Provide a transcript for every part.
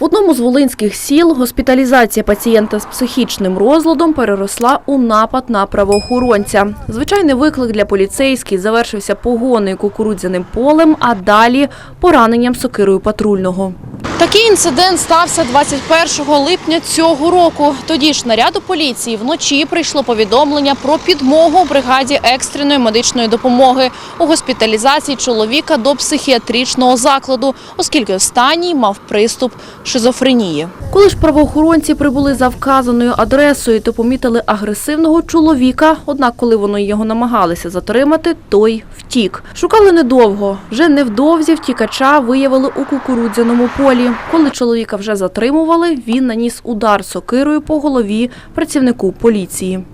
В одному з волинських сіл госпіталізація пацієнта з психічним розладом переросла у напад на правоохоронця. Звичайний виклик для поліцейських завершився погоною кукурудзяним полем, а далі пораненням сокирою патрульного. Такий інцидент стався 21 липня цього року. Тоді ж наряду поліції вночі прийшло повідомлення про підмогу бригаді екстреної медичної допомоги у госпіталізації чоловіка до психіатричного закладу, оскільки останній мав приступ шизофренії. Коли ж правоохоронці прибули за вказаною адресою, то помітили агресивного чоловіка. Однак, коли вони його намагалися затримати, той втік. Шукали недовго. Вже невдовзі втікача виявили у кукурудзяному полі. Коли чоловіка вже затримували, він наніс удар сокирою по голові працівнику поліції.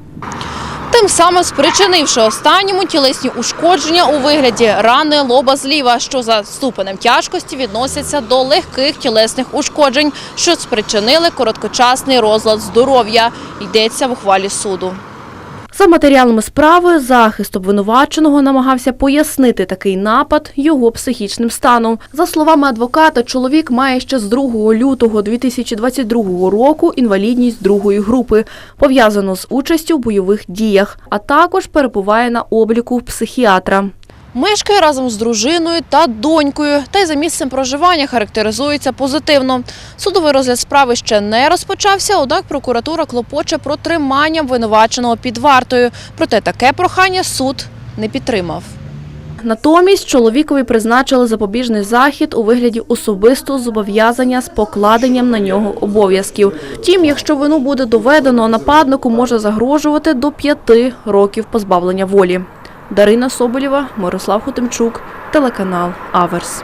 Тим самим спричинивши останньому тілесні ушкодження у вигляді рани лоба зліва, що за ступенем тяжкості відносяться до легких тілесних ушкоджень, що спричинили короткочасний розлад здоров'я. Йдеться в ухвалі суду. За матеріалами справи захист обвинуваченого намагався пояснити такий напад його психічним станом. За словами адвоката, чоловік має ще з 2 лютого 2022 року інвалідність другої групи, пов'язану з участю в бойових діях, а також перебуває на обліку психіатра. Мешкає разом з дружиною та донькою, та й за місцем проживання характеризується позитивно. Судовий розгляд справи ще не розпочався, однак прокуратура клопоче про тримання обвинуваченого під вартою. Проте таке прохання суд не підтримав. Натомість чоловікові призначили запобіжний захід у вигляді особистого зобов'язання з покладенням на нього обов'язків. Втім, якщо вину буде доведено, нападнику може загрожувати до п'яти років позбавлення волі. Дарина Соболєва, Мирослав Хотимчук, телеканал Аверс.